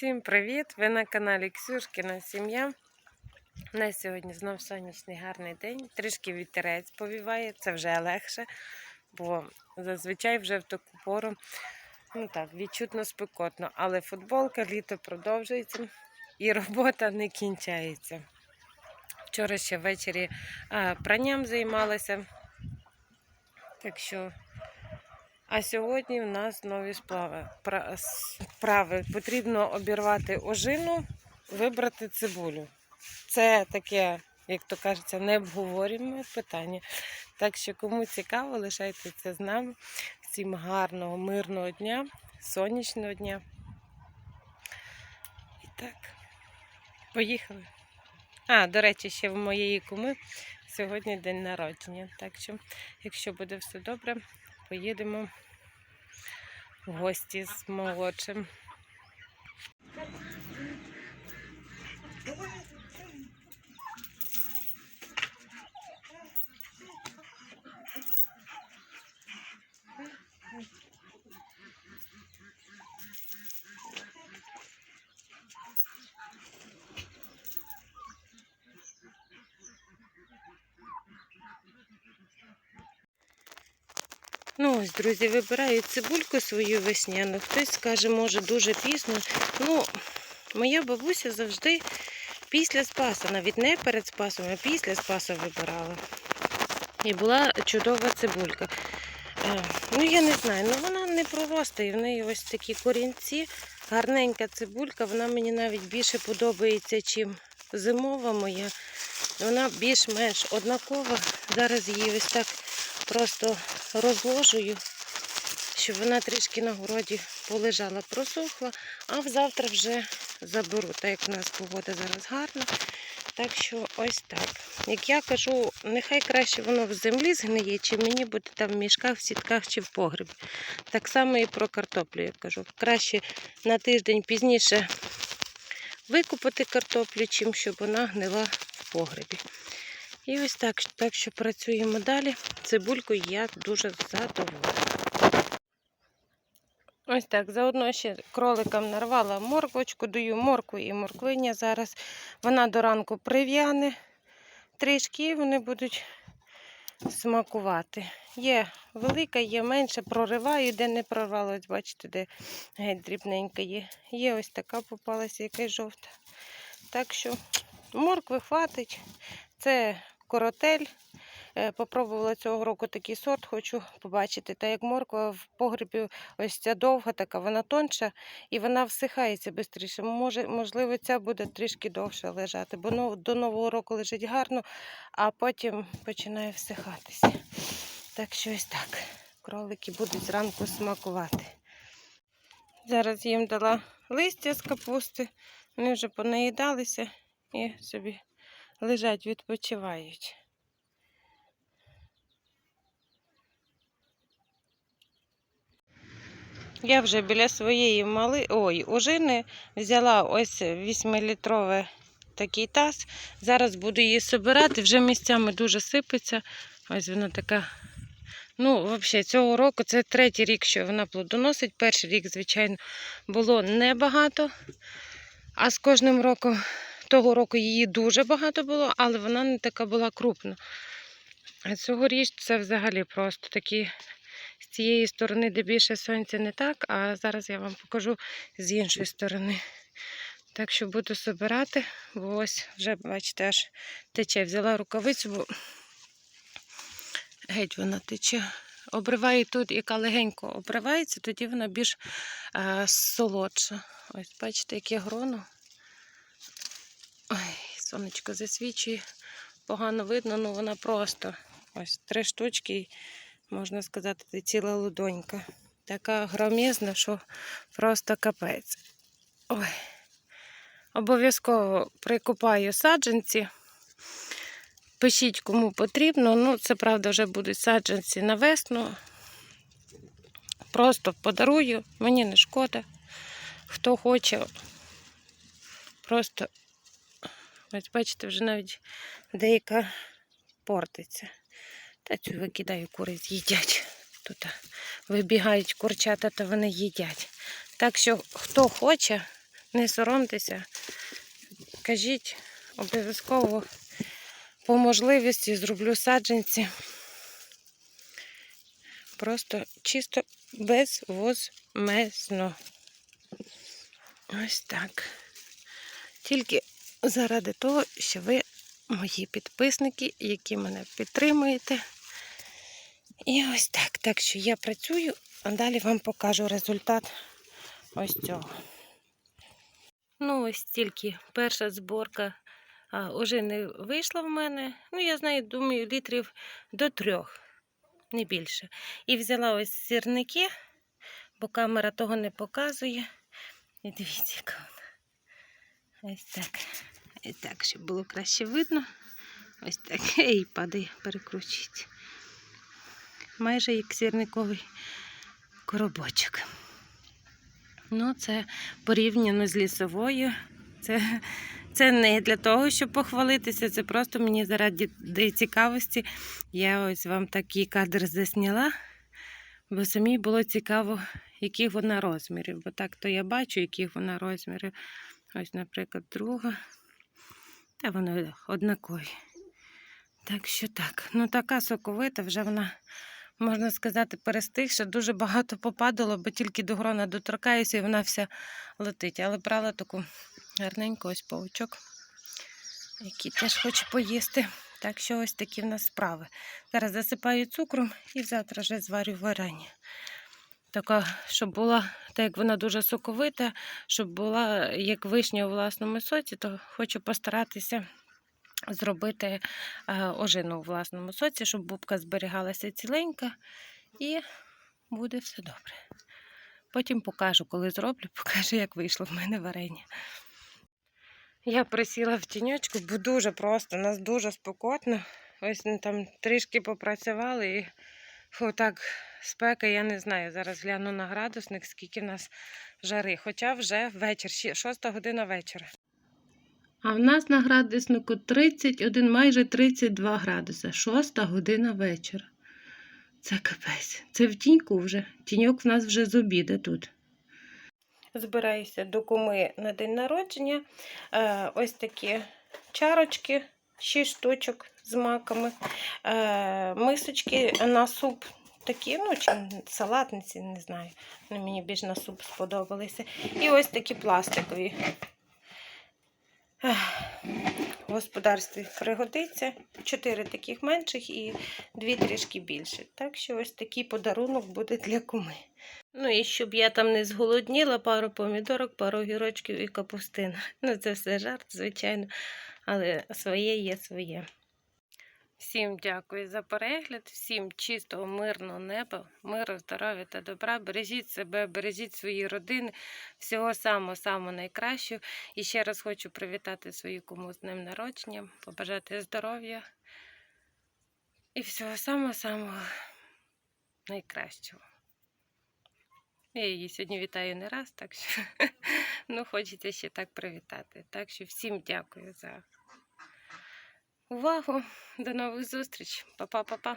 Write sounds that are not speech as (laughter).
Всім привіт! Ви на каналі Ксюшкіна Сім'я. У нас сьогодні знов сонячний гарний день. Трішки вітерець повіває, це вже легше, бо зазвичай вже в таку пору ну так, відчутно спекотно. Але футболка, літо продовжується і робота не кінчається. Вчора ще ввечері пранням займалася. Так що а сьогодні в нас нові сплави. Справи. Потрібно обірвати ожину, вибрати цибулю. Це таке, як то кажеться, необговорюємо питання. Так що, кому цікаво, лишайтеся з нами. Всім гарного, мирного дня, сонячного дня. І так, поїхали. А, до речі, ще в моєї куми сьогодні день народження. Так що, якщо буде все добре, поїдемо в гості з молодшим. Ну ось, друзі, вибираю цибульку свою весняну. Хтось скаже, може, дуже пізно. Ну, моя бабуся завжди після Спаса, навіть не перед Спасом, а після Спаса вибирала. І була чудова цибулька. Е, Ну, я не знаю, ну вона не проростає. В неї ось такі корінці. Гарненька цибулька, вона мені навіть більше подобається, чим зимова моя. Вона більш-менш однакова. Зараз її ось так просто розложую, щоб вона трішки на городі полежала, просохла, а завтра вже заберу, так як у нас погода зараз гарна. Так що ось так. Як я кажу, нехай краще воно в землі згниє, чи мені буде там в мішках, в сітках чи в погребі. Так само і про картоплю я кажу. Краще на тиждень пізніше викупити картоплю, чим щоб вона гнила в погребі. І ось так, так що працюємо далі. Цибулькою я дуже задоволена. Ось так, заодно ще кроликам нарвала морквочку, даю моркву і морквиня. Зараз вона до ранку прив'яне трішки, і вони будуть смакувати. Є велика, є менша, прориваю, де не прорвалось, бачите, де геть дрібненька є. Є ось така попалася, якась жовта. Так що моркви хватить. Це коротель. Е, Попробувала цього року такий сорт, хочу побачити. Та як морква в погребі, ось ця довга така, вона тонша і вона всихається швидше. Може, можливо, ця буде трішки довше лежати, бо до нового року лежить гарно, а потім починає всихатися. Так що ось так. Кролики будуть зранку смакувати. Зараз їм дала листя з капусти, вони вже понаїдалися і собі лежать, відпочивають. Я вже біля своєї мали... Ой, ожини взяла ось 8-літровий такий таз. Зараз буду її собирати, вже місцями дуже сипеться. Ось вона така. Ну, взагалі, цього року це третій рік, що вона плодоносить. Перший рік, звичайно, було небагато. А з кожним роком того року її дуже багато було, але вона не така була крупна. А цьогоріч це взагалі просто такі з цієї сторони, де більше сонця, не так, а зараз я вам покажу з іншої сторони. Так що буду збирати, бо ось вже, бачите, аж тече. Взяла рукавицю, бо геть вона тече. Обриваю тут, яка легенько обривається, тоді вона більш е, солодша. Ось, бачите, яке гроно. Сонечко засвічує, погано видно, ну вона просто ось три штучки, можна сказати, ціла лудонька. Така громізна, що просто капець. Ой. Обов'язково прикупаю саджанці. Пишіть, кому потрібно. Ну, це правда, вже будуть саджанці на весну. Просто подарую, мені не шкода. Хто хоче, просто Ось бачите, вже навіть деяка портиться. Та цю викидаю, кури з'їдять. Тут вибігають курчата, то вони їдять. Так що, хто хоче, не соромтеся. Кажіть, обов'язково по можливості зроблю саджанці. Просто чисто безвозмезно. Ось так. Тільки заради того, що ви мої підписники, які мене підтримуєте. І ось так. Так що я працюю, а далі вам покажу результат ось цього. Ну, ось тільки перша зборка а, уже не вийшла в мене. Ну, я знаю, думаю, літрів до трьох, не більше. І взяла ось сірники, бо камера того не показує. І дивіться, яка вона. Ось так. І так, щоб було краще видно. Ось так. (laughs) Ей, падає, перекручується. Майже як сірниковий коробочок. Ну, це порівняно з лісовою. Це, це не для того, щоб похвалитися, це просто мені заради цікавості. Я ось вам такий кадр засняла, бо самій було цікаво, яких вона розмірів. Бо так то я бачу, яких вона розмірів. Ось, наприклад, друга. Та вони однакові. Так що так. Ну, така соковита, вже вона, можна сказати, перестигша. Дуже багато попадало, бо тільки до грона доторкаюся і вона вся летить. Але брала таку гарненьку ось паучок, який теж хоче поїсти. Так що ось такі в нас справи. Зараз засипаю цукром і завтра вже зварю варення. Така, щоб була, так як вона дуже соковита, щоб була як вишня у власному соці, то хочу постаратися зробити е, ожину у власному соці, щоб бубка зберігалася ціленька і буде все добре. Потім покажу, коли зроблю, (laughs) покажу, як вийшло в мене варення. Я присіла в тіньочку, бо дуже просто, у нас дуже спекотно. Ось там трішки попрацювали і фу, так спека, я не знаю. Зараз гляну на градусник, скільки в нас жари. Хоча вже вечір, 6 година вечора. А в нас на градуснику 31, майже 32 градуси. 6 година вечора. Це капець. Це в тіньку вже. Тіньок в нас вже з обіда тут. Збираюся до куми на день народження. Е, ось такі чарочки, 6 штучок з маками, е, мисочки на суп. Такі, ну, чи салатниці, не знаю. Вони мені більш на суп сподобалися. І ось такі пластикові. В господарстві пригодиться. Чотири таких менших і дві трішки більше. Так що ось такий подарунок буде для куми. Ну і щоб я там не зголодніла, пару помідорок, пару огірочків і капустина. Ну, це все жарт, звичайно, але своє є своє. Всім дякую за перегляд, всім чистого, мирного неба, миру, здоров'я та добра. Бережіть себе, бережіть свої родини, всього самого-самого найкращого. І ще раз хочу привітати свою кому з днем народження, побажати здоров'я і всього самого-самого найкращого. Я її сьогодні вітаю не раз, так що (laughs) ну, хочеться ще так привітати. Так що всім дякую за увагу. До нових зустріч. Па-па-па-па.